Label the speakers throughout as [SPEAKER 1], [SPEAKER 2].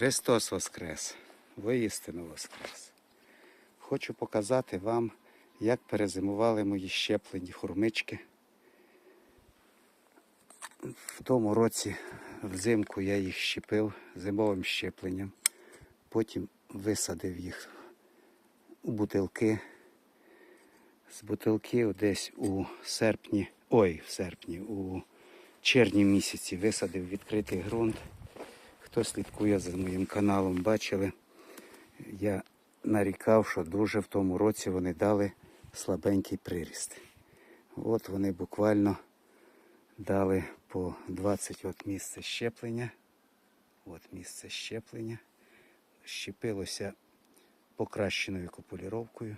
[SPEAKER 1] Христос Воскрес! Воістину Воскрес! Хочу показати вам, як перезимували мої щеплені хурмички. В тому році взимку я їх щепив зимовим щепленням. Потім висадив їх у бутилки. З бутилки десь у серпні, ой, в серпні, у червні місяці висадив відкритий ґрунт. Хто слідкує за моїм каналом, бачили, я нарікав, що дуже в тому році вони дали слабенький приріст. От вони буквально дали по 20 от місце щеплення. От місце щеплення. Щепилося покращеною копуліровкою.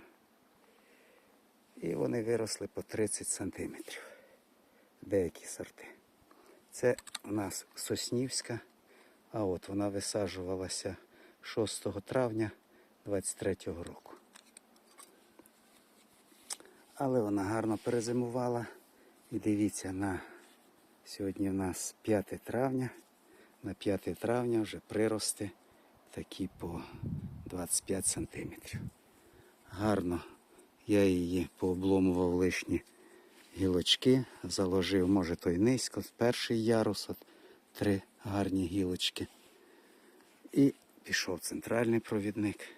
[SPEAKER 1] І вони виросли по 30 сантиметрів. Деякі сорти. Це у нас Соснівська. А от вона висаджувалася 6 травня 23 року. Але вона гарно перезимувала. І дивіться, на сьогодні в нас 5 травня. На 5 травня вже прирости такі по 25 сантиметрів. Гарно я її пообломував лишні гілочки, заложив, може той низько, перший ярус, от три гарні гілочки. І пішов центральний провідник.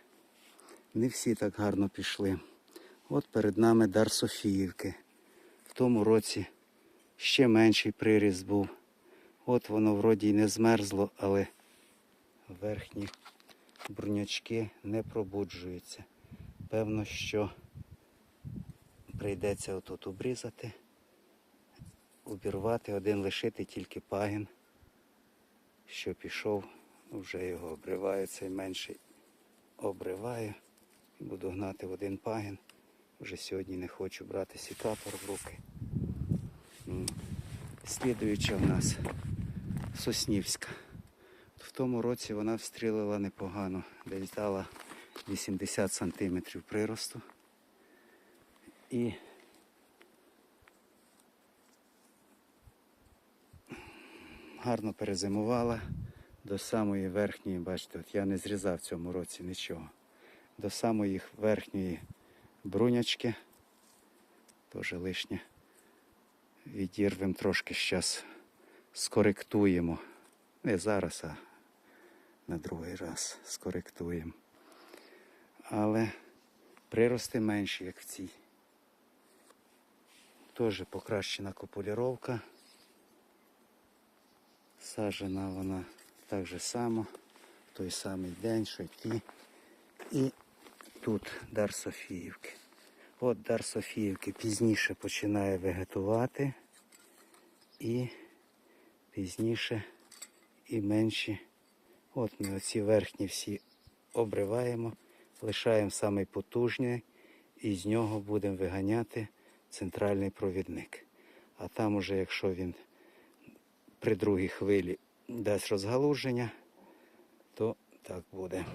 [SPEAKER 1] Не всі так гарно пішли. От перед нами дар Софіївки. В тому році ще менший приріст був. От воно вроді й не змерзло, але верхні брунячки не пробуджуються. Певно, що прийдеться отут обрізати, обірвати, один лишити тільки пагін, що пішов, вже його обриваю, цей менший обриваю. Буду гнати в один пагін. Вже сьогодні не хочу брати сікатор в руки. Слідуюча в нас Соснівська. В тому році вона встрілила непогано, десь дала 80 сантиметрів приросту. І гарно перезимувала до самої верхньої, бачите, от я не зрізав в цьому році нічого. До самої верхньої брунячки. Теж лишнє. Відірвемо трошки зараз скоректуємо. Не зараз, а на другий раз скоректуємо. Але прирости менші, як в цій. Теж покращена копуліровка. Сажена вона так же само, той самий день, що ті. І тут дар Софіївки. От дар Софіївки пізніше починає вегетувати і пізніше і менші. От ми оці верхні всі обриваємо, лишаємо самий потужний і з нього будемо виганяти центральний провідник. А там уже, якщо він при другій хвилі дасть розгалуження, то так буде.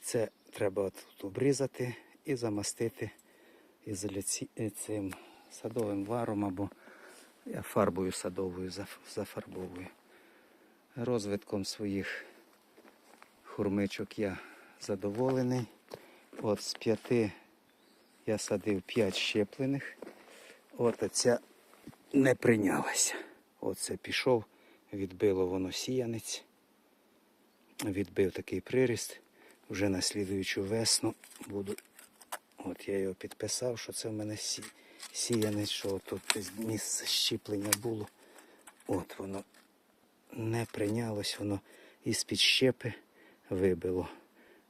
[SPEAKER 1] Це треба тут обрізати і замастити ізоляці... е, цим садовим варом або я фарбою садовою зафарбовую. Розвитком своїх хурмичок я задоволений. От з п'яти я садив п'ять щеплених. От оця не прийнялася. Оце пішов, відбило воно сіянець, відбив такий приріст. Вже на слідуючу весну буду. От я його підписав, що це в мене сі... сіянець, що тут місце щіплення було. От воно не прийнялось, воно із-під щепи вибило.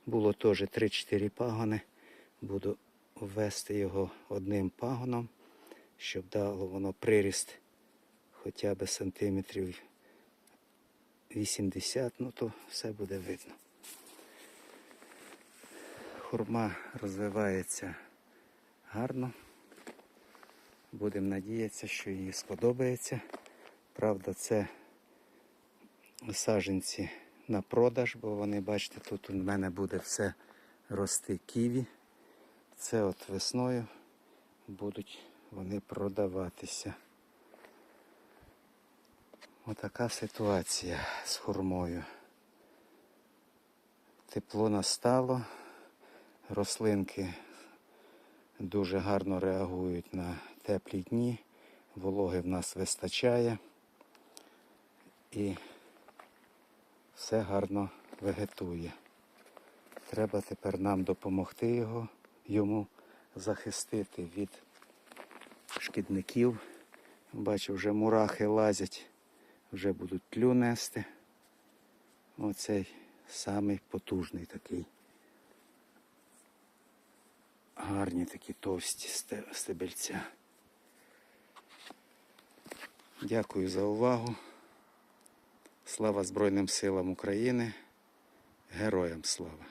[SPEAKER 1] Було теж 3-4 пагони. Буду ввести його одним пагоном, щоб дало воно приріст хоча б сантиметрів 80, ну то все буде видно. Хурма розвивається гарно. Будемо надіятися, що їй сподобається. Правда, це саженці на продаж, бо вони, бачите, тут у мене буде все рости ківі. Це от весною будуть вони продаватися. Отака ситуація з хурмою. Тепло настало. Рослинки дуже гарно реагують на теплі дні. Вологи в нас вистачає. І все гарно вегетує. Треба тепер нам допомогти його, йому захистити від шкідників. Бачу, вже мурахи лазять, вже будуть тлю нести. Оцей самий потужний такий. Гарні такі товсті сте- стебельця. Дякую за увагу. Слава Збройним силам України. Героям слава!